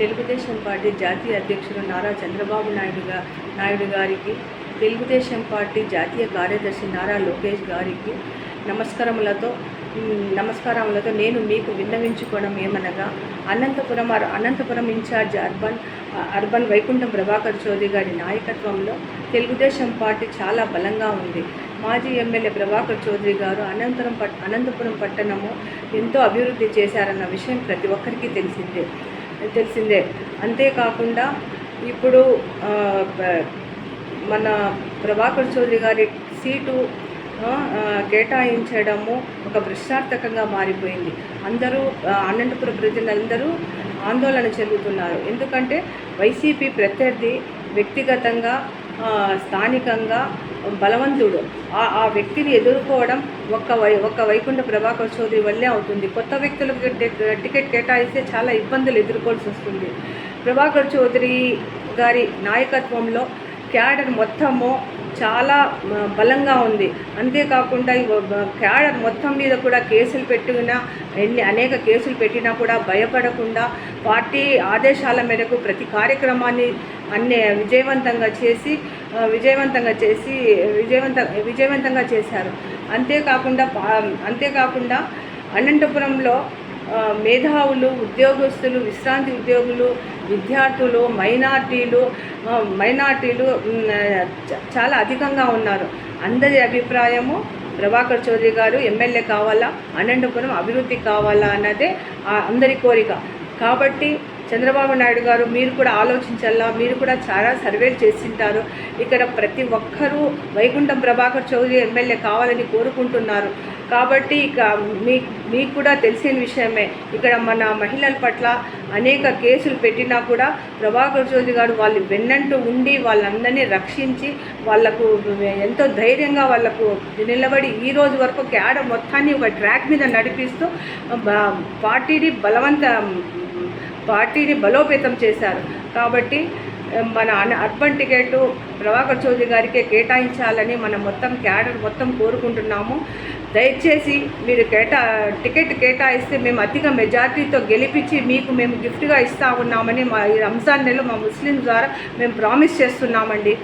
Telugu Desam party జాతీయ అధ్యక్షుడు నారా చంద్రబాబు నాయుడుగా నాయుడు గారికి తెలుగుదేశం పార్టీ జాతీయ కార్యదర్శి నారా లోకేష్ గారికి నమస్కారములతో నమస్కారములతో నేను మీకు విన్నవించుకోవడం ఏమనగా Anantapuram Anantapuram incharge urban urban Vaikuntham Prabhakar Chowdary గారి నాయకత్వంలో తెలుగుదేశం పార్టీ చాలా బలంగా ఉంది. మాజీ ఎమ్మెల్యే ప్రభాకర్ చౌదరి గారు అనంతరం పట్ అనంతపురం పట్టణము ఎంతో అభివృద్ధి చేశారన్న విషయం ప్రతి ఒక్కరికి తెలిసిందే. తెలిసిందే. అంతేకాకుండా ఇప్పుడు మన ప్రభాకర్ చౌదరి గారి సీటు కేటాయించడము ఒక భ్రష్టార్థకంగా మారిపోయింది. అందరూ అనంతపురం ప్రజలందరూ ఆందోళన చెందుతున్నారు. ఎందుకంటే వైసీపీ ప్రత్యర్థి వ్యక్తిగతంగా స్థానికంగా బలవంతుడు. ఆ ఆ వ్యక్తిని ఎదుర్కోవడం ఒక్క వై ఒక్క వైకుంఠ ప్రభాకర్ చౌదరి వల్లే అవుతుంది. కొత్త వ్యక్తులకు టికెట్ కేటాయిస్తే చాలా ఇబ్బందులు ఎదుర్కోవాల్సి వస్తుంది. ప్రభాకర్ చౌదరి గారి నాయకత్వంలో క్యాడర్ మొత్తము చాలా బలంగా ఉంది. అంతేకాకుండా క్యాడర్ మొత్తం మీద కూడా కేసులు పెట్టినా ఎన్ని అనేక కేసులు పెట్టినా కూడా భయపడకుండా పార్టీ ఆదేశాల మేరకు ప్రతి కార్యక్రమాన్ని అన్ని విజయవంతంగా చేసి విజయవంతంగా చేసి విజయవంత విజయవంతంగా చేశారు. అంతేకాకుండా పా- అంతేకాకుండా అనంతపురంలో మేధావులు ఉద్యోగస్తులు విశ్రాంతి ఉద్యోగులు విద్యార్థులు మైనార్టీలు మైనార్టీలు చాలా అధికంగా ఉన్నారు. అందరి అభిప్రాయము ప్రభాకర్ చౌదరి గారు ఎమ్మెల్యే కావాలా అనంతపురం అభివృద్ధి కావాలా అన్నదే అందరి కోరిక. కాబట్టి చంద్రబాబు నాయుడు గారు మీరు కూడా ఆలోచించాలా? మీరు కూడా చాలా సర్వేలు చేసింటారు. ఇక్కడ ప్రతి ఒక్కరూ వైకుంఠం ప్రభాకర్ చౌదరి ఎమ్మెల్యే కావాలని కోరుకుంటున్నారు. కాబట్టి ఇక మీ మీకు కూడా తెలిసిన విషయమే ఇక్కడ మన మహిళల పట్ల అనేక కేసులు పెట్టినా కూడా ప్రభాకర్ చౌదరి గారు వాళ్ళు వెన్నంటూ ఉండి వాళ్ళందరినీ రక్షించి వాళ్ళకు ఎంతో ధైర్యంగా వాళ్ళకు నిలబడి ఈ రోజు వరకు క్యాడ మొత్తాన్ని ఒక ట్రాక్ మీద నడిపిస్తూ పార్టీని బలవంత పార్టీని బలోపేతం చేశారు. కాబట్టి మన అర్బన్ టికెట్ ప్రభాకర్ చౌదరి గారికే కేటాయించాలని మనం మొత్తం క్యాడర్ మొత్తం కోరుకుంటున్నాము. దయచేసి మీరు కేటా టికెట్ కేటాయిస్తే మేము అధిక మెజార్టీతో గెలిపించి మీకు మేము గిఫ్ట్గా ఇస్తా ఉన్నామని మా ఈ రంజాన్ నెల మా ముస్లిం ద్వారా మేము ప్రామిస్ చేస్తున్నామండి.